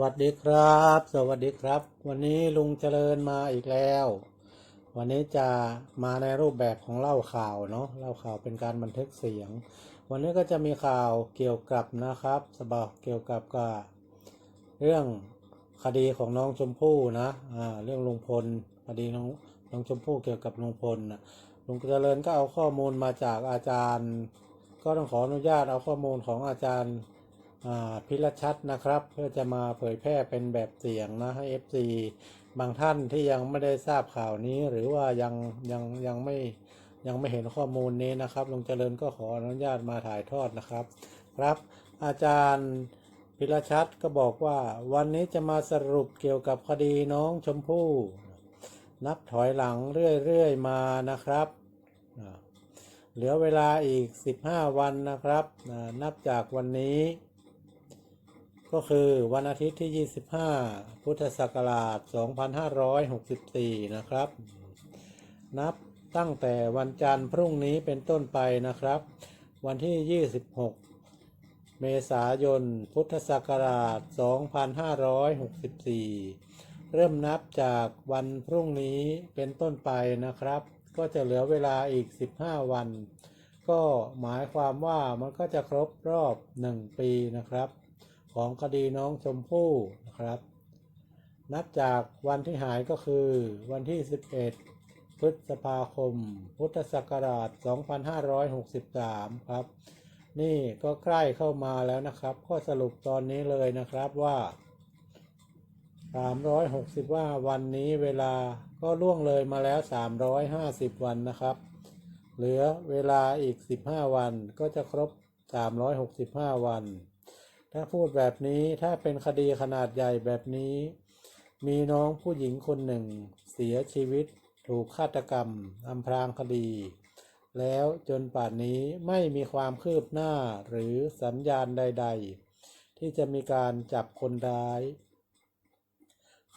วัสดีครับ สวัสดีครับ วันนี้ลุงเจริญมาอีกแล้ว วันนี้จะมาในรูปแบบของเล่าข่าวเนาะเล่าข่าวเป็นการบันทึกเสียง วันนี้ก็จะมีข่าวเกี่ยวกับนะครับสบเกี่ยวกับกับเรื่องคดีของน้องชมพู่นะอ่าเรื่องลุงพลคดีน้องน้องชมพู่เกี่ยวกับลุงพลนะลุงเจริญก็เอาข้อมูลมาจากอาจารย์ ก็ต้องขออนุญาตเอาข้อมูลของอาจารย์ พิรชัดนะครับ เพื่อจะมาเผยแพร่เป็นแบบเสียงนะให้ FC บางท่านที่ยังไม่ได้ทราบข่าวนี้ หรือว่ายังยังยังไม่ยังไม่เห็นข้อมูลนี้นะครับลุงเจริญก็ขออนุญาตมาถ่ายทอดนะครับ ครับ อาจารย์พิรชัดก็บอกว่าวันนี้จะมาสรุปเกี่ยวกับคดีน้องชมพู่ นับถอยหลังเรื่อยๆมานะครับเหลือเวลาอีก 15 วันนะครับ นับจากวันนี้ ก็คือวันอาทิตย์ที่ 25 พุทธศักราช 2564 นะครับ นับตั้งแต่วันจันทร์พรุ่งนี้เป็นต้นไปนะครับ วันที่ 26 เมษายน พุทธศักราช 2564 เริ่มนับจากวันพรุ่งนี้เป็นต้นไปนะครับ ก็จะเหลือเวลาอีก 15 วัน ก็หมายความว่ามันก็จะครบรอบ 1 ปีนะครับ ของคดีน้องชมพู่นะครับ นับจากวันที่หายก็คือวันที่ 11 พฤษภาคม พุทธศักราช 2563 ครับ นี่ก็ใกล้เข้ามาแล้วนะครับข้อสรุปตอนนี้เลยนะครับว่า 360 ว่าวันนี้เวลาก็ล่วงเลยมาแล้ว 350 วันนะครับ เหลือเวลาอีก 15 วันก็จะครบ 365 วัน ถ้าพูดแบบนี้ถ้าเป็นคดีขนาดใหญ่แบบนี้ มีน้องผู้หญิงคนหนึ่ง เสียชีวิตถูกฆาตกรรมอำพรางคดี แล้วจนป่านนี้ไม่มีความคืบหน้าหรือสัญญาณใด ๆ ที่จะมีการจับคนร้าย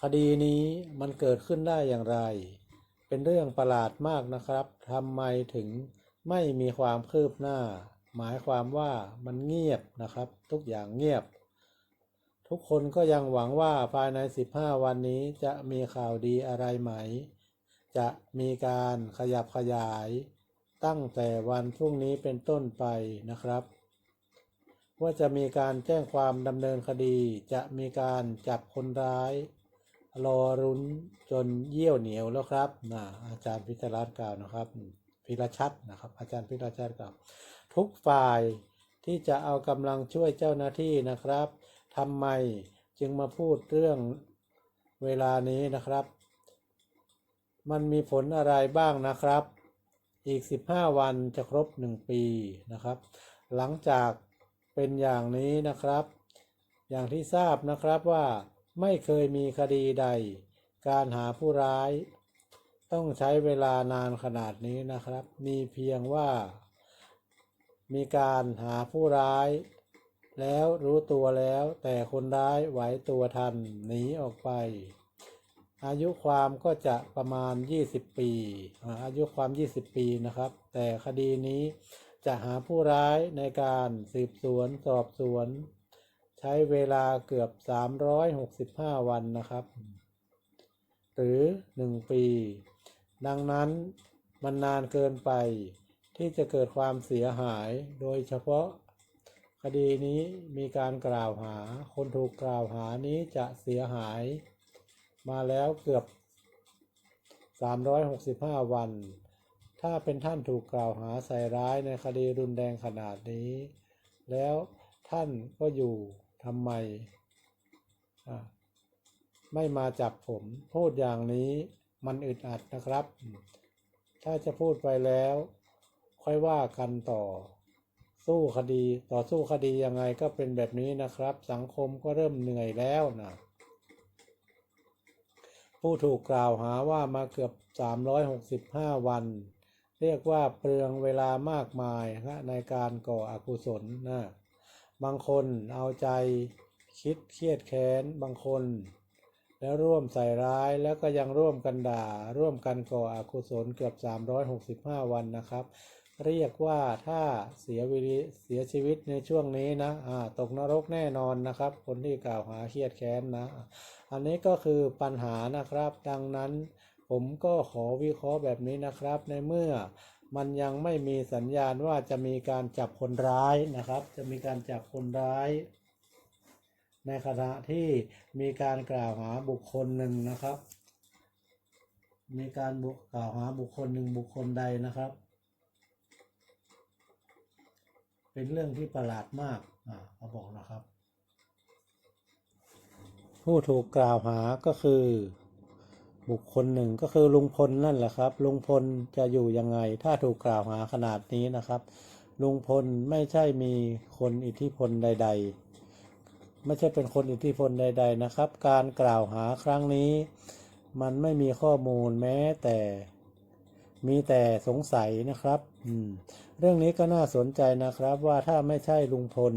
คดีนี้มันเกิดขึ้นได้อย่างไร เป็นเรื่องประหลาดมากนะครับทำไมถึงไม่มีความคืบหน้า หมายความว่ามันเงียบนะครับ ทุกอย่างเงียบ ทุกคนก็ยังหวังว่าภายใน 15 วันนี้จะมีข่าวดีอะไรไหม จะมีการขยับขยาย ตั้งแต่วันพรุ่งนี้เป็นต้นไปนะครับ ว่าจะมีการแจ้งความดำเนินคดี จะมีการจับคนร้าย รอรุ้นจนเยี่ยวเหนียวแล้วครับนะอาจารย์พิจารณกล่าวนะครับพิรชัดนะครับ อาจารย์พิรชัดกล่าว ทุกฝ่ายที่จะเอากำลังช่วยเจ้าหน้าที่นะครับทำไมจึงมาพูดเรื่องเวลานี้นะครับ มันมีผลอะไรบ้างนะครับ อีก 15 วันจะครบ 1 ปีนะครับ หลังจากเป็นอย่างนี้นะครับ อย่างที่ทราบนะครับว่าไม่เคยมีคดีใด การหาผู้ร้าย ต้องใช้เวลานานขนาดนี้นะครับ มีเพียงว่า มีการหาผู้ร้าย แล้วรู้ตัวแล้วแต่คนร้ายไหวตัวทันหนีออกไป อายุความก็จะประมาณ 20 ปีอ่าอายุความ 20 ปีนะครับ แต่คดีนี้จะหาผู้ร้ายในการสืบสวนสอบสวน ใช้เวลาเกือบ 365 วันนะครับ หรือ 1 ปี ดังนั้นมันนานเกินไป ที่จะเกิดความเสียหาย โดยเฉพาะ คดีนี้มีการกล่าวหา คนถูกกล่าวหานี้จะเสียหาย มาแล้วเกือบ 365 วัน ถ้าเป็นท่านถูกกล่าวหาใส่ร้ายในคดีรุนแรงขนาดนี้ แล้วท่านก็อยู่ทำไม ไม่มาจับผมพูดอย่างนี้มันอึดอัดนะครับ ถ้าจะพูดไปแล้ว ค่อยว่ากันต่อ สู้คดี ต่อสู้คดียังไงก็เป็นแบบนี้นะครับ สังคมก็เริ่มเหนื่อยแล้วนะผู้ถูกกล่าวหาว่ามาเกือบ 365 วัน เรียกว่าเปลืองเวลามากมายนะในการก่ออกุศลนะบางคนเอาใจคิดเครียดแค้นบางคน แล้วร่วมใส่ร้ายแล้วก็ยังร่วมกันด่า ร่วมกันก่ออกุศลเกือบ 365 วันนะครับ เรียกว่าถ้าเสียวิริเสียชีวิตในช่วงนี้นะอ่าตกนรกแน่นอนนะครับ คนที่กล่าวหาเครียดแค้นนะ อันนี้ก็คือปัญหานะครับ ดังนั้นผมก็ขอวิเคราะห์แบบนี้นะครับ ในเมื่อมันยังไม่มีสัญญาณว่าจะมีการจับคนร้ายนะครับ จะมีการจับคนร้าย ในขณะที่มีการกล่าวหาบุคคลหนึ่งนะครับ มีการกล่าวหาบุคคลหนึ่งบุคคลใดนะครับ เป็นเรื่องที่ประหลาดมากอ่าเขาบอกนะครับ ผู้ถูกกล่าวหาก็คือ บุคคลหนึ่งก็คือลุงพลนั่นแหละครับ ลุงพลจะอยู่ยังไง ถ้าถูกกล่าวหาขนาดนี้นะครับ ลุงพลไม่ใช่มีคนอิทธิพลใด ๆ ไม่ใช่เป็นคนอิทธิพลใด ๆนะครับ การกล่าวหาครั้งนี้ มันไม่มีข้อมูลแม้แต่มีแต่สงสัยนะครับ อืม เรื่องนี้ก็น่าสนใจนะครับว่าถ้าไม่ใช่ลุงพล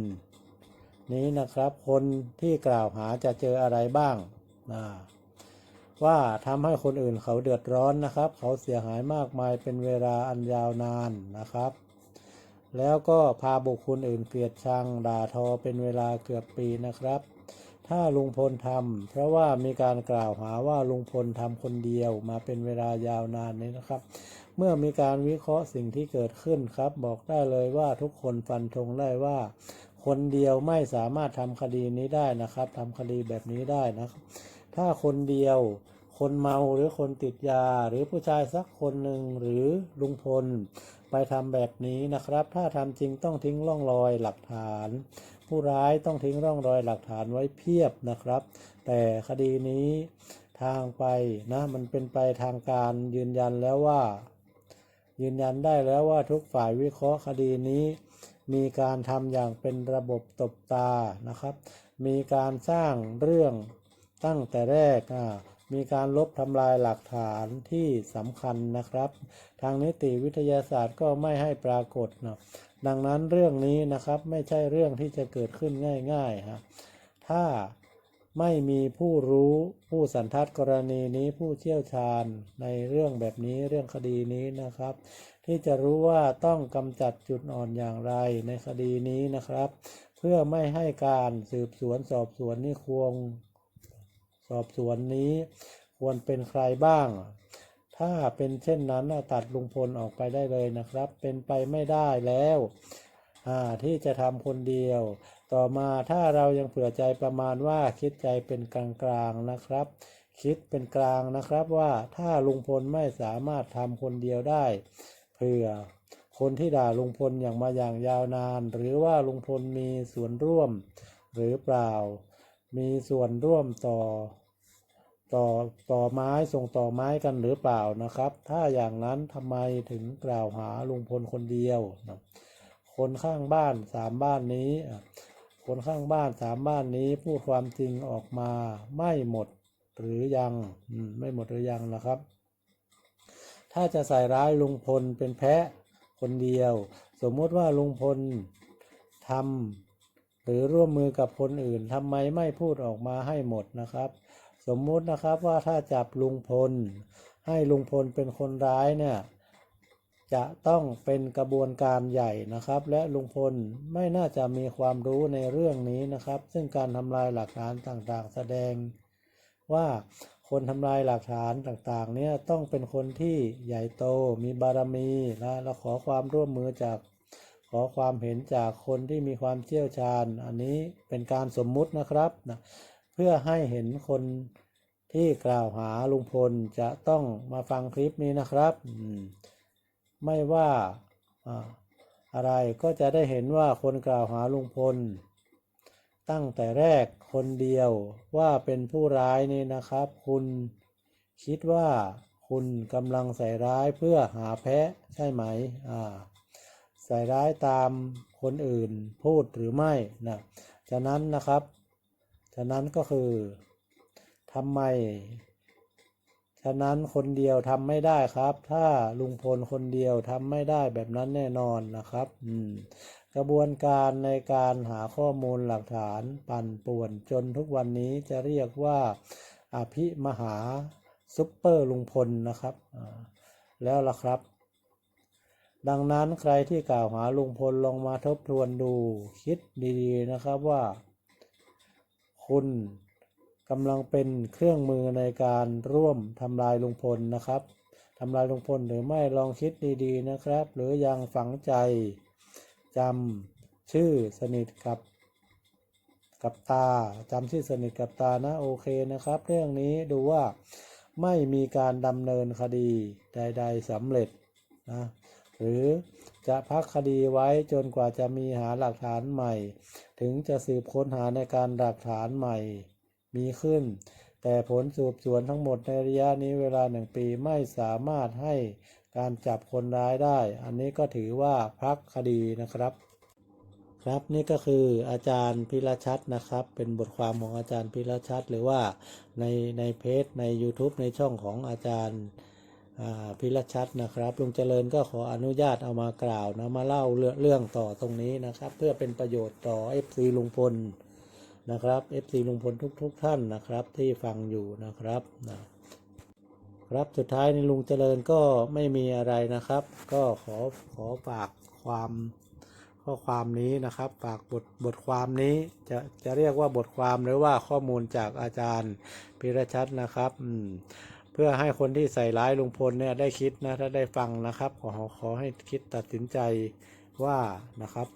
นี้นะครับ คนที่กล่าวหาจะเจออะไรบ้างอ่าว่าทำให้คนอื่นเขาเดือดร้อนนะครับ เขาเสียหายมากมายเป็นเวลาอันยาวนานนะครับ แล้วก็พาบุคคลอื่นเกลียดชังด่าทอเป็นเวลาเกือบปีนะครับ ถ้าลุงพลทำเพราะว่ามีการกล่าวหาว่าลุงพลทำคนเดียวมาเป็นเวลายาวนานนี้นะครับ เมื่อมีการวิเคราะห์สิ่งที่เกิดขึ้นครับ บอกได้เลยว่าทุกคนฟันธงได้ว่า คนเดียวไม่สามารถทำคดีนี้ได้นะครับทำคดีแบบนี้ได้นะครับ ถ้าคนเดียว คนเมาหรือคนติดยา หรือผู้ชายสักคนหนึ่งหรือลุงพล ไปทำแบบนี้นะครับ ถ้าทำจริงต้องทิ้งร่องรอยหลักฐาน ผู้ร้ายต้องทิ้งร่องรอยหลักฐานไว้เพียบนะครับ แต่คดีนี้ทางไปนะมันเป็นไปทางการยืนยันแล้วว่า ยืนยันได้แล้วว่าทุกฝ่ายวิเคราะห์คดีนี้ มีการทำอย่างเป็นระบบตบตานะครับ มีการสร้างเรื่องตั้งแต่แรกอ่ามีการลบทำลายหลักฐานที่สำคัญนะครับ ทางนิติวิทยาศาสตร์ก็ไม่ให้ปรากฏนะดังนั้นเรื่องนี้นะครับไม่ใช่เรื่องที่จะเกิดขึ้นง่ายๆฮะถ้า ไม่มีผู้รู้ผู้สันทัดกรณีนี้ผู้เชี่ยวชาญในเรื่องแบบนี้เรื่องคดีนี้นะครับ ที่จะรู้ว่าต้องกำจัดจุดอ่อนอย่างไรในคดีนี้นะครับ เพื่อไม่ให้การสืบสวนสอบสวนนี่ควรสอบสวนนี้ควรเป็นใครบ้าง ถ้าเป็นเช่นนั้นตัดลุงพลออกไปได้เลยนะครับ เป็นไปไม่ได้แล้วที่จะทำคนเดียว ต่อมาถ้าเรายังเผื่อใจประมาณว่าคิดใจเป็นกลางๆนะครับ คิดเป็นกลางนะครับว่าถ้าลุงพลไม่สามารถทำคนเดียวได้ เผื่อคนที่ด่าลุงพลอย่างมาอย่างยาวนาน หรือว่าลุงพลมีส่วนร่วม หรือเปล่า มีส่วนร่วมต่อ ต่อต่อไม้ส่งต่อไม้กันหรือเปล่านะครับ ถ้าอย่างนั้นทำไมถึงกล่าวหาลุงพลคนเดียว คนข้างบ้านสามบ้านนี้ คนข้างบ้านสามบ้านนี้พูดความจริงออกมาไม่หมดหรือยังอืมไม่หมดหรือยังนะครับ ถ้าจะใส่ร้ายลุงพลเป็นแพะคนเดียว สมมติว่าลุงพลทำหรือร่วมมือกับคนอื่นทำไมไม่พูดออกมาให้หมดนะครับ สมมุตินะครับว่าถ้าจับลุงพล ให้ลุงพลเป็นคนร้ายเนี่ย จะต้องเป็นกระบวนการใหญ่นะครับ และลุงพลไม่น่าจะมีความรู้ในเรื่องนี้นะครับ ซึ่งการทำลายหลักฐานต่างๆ แสดง ว่าคนทำลายหลักฐานต่างๆ เนี่ยต้องเป็นคนที่ใหญ่โตมีบารมีนะและขอความร่วมมือจากขอความเห็นจากคนที่มีความเชี่ยวชาญ อันนี้เป็นการสมมุตินะครับนะเพื่อให้เห็นคนที่กล่าวหาลุงพลจะต้องมาฟังคลิปนี้นะครับอืม ไม่ว่าอะไรก็จะได้เห็นว่าคนกล่าวหาลุงพล ตั้งแต่แรกคนเดียวว่าเป็นผู้ร้ายนี่นะครับ คุณคิดว่าคุณกำลังใส่ร้ายเพื่อหาแพะใช่ไหมอ่าใส่ร้ายตามคนอื่นพูดหรือไม่นะฉะนั้นนะครับ ฉะนั้นก็คือทำไม ฉะนั้นคนเดียวทำไม่ได้ครับ ถ้าลุงพลคนเดียวทำไม่ได้แบบนั้นแน่นอนนะครับ อืม กระบวนการในการหาข้อมูลหลักฐานปั่นป่วนจนทุกวันนี้จะเรียกว่า อภิมหาซุปเปอร์ลุงพลนะครับ แล้วล่ะครับ ดังนั้นใครที่กล่าวหาลุงพลลองมาทบทวนดูคิดดีๆนะครับว่า คุณ กำลังเป็นเครื่องมือในการร่วมทำลายลุงพลนะครับทำลายลุงพลหรือไม่ลองคิดดีๆนะครับ หรือยังฝังใจจำชื่อสนิทกับกับตาจำชื่อสนิทกับตานะโอเคนะครับ เรื่องนี้ดูว่าไม่มีการดำเนินคดีใด ๆสำเร็จนะหรือจะพักคดีไว้จนกว่าจะมีหาหลักฐานใหม่ ถึงจะสืบค้นหาในการหลักฐานใหม่ มีขึ้น แต่ผลสืบสวนทั้งหมดในระยะนี้เวลาหนึ่งปีไม่สามารถให้การจับคนร้ายได้ อันนี้ก็ถือว่าพักคดีนะครับ ครับนี่ก็คืออาจารย์พิรชัดนะครับ เป็นบทความของอาจารย์พิรชัดหรือว่าในในเพจใน YouTube ในช่องของอาจารย์พิรชัดนะครับลุงเจริญก็ขออนุญาตเอามากล่าวนะมาเล่าเรื่องเรื่องต่อตรงนี้นะครับ เพื่อเป็นประโยชน์ต่อ FC ลุงพล นะครับ FC ลุงพลทุกๆท่านนะครับ ที่ฟังอยู่นะครับนะครับสุดท้ายในลุงเจริญก็ไม่มีอะไรนะครับ ก็ขอขอฝากความข้อความนี้นะครับ ฝากบทบทความนี้จะจะเรียกว่าบทความหรือว่าข้อมูลจากอาจารย์พิรชัดนะครับอืมเพื่อให้คนที่ใส่ร้ายลุงพลเนี่ยได้คิดนะถ้าได้ฟังนะครับ ขอขอให้คิดตัดสินใจว่านะครับ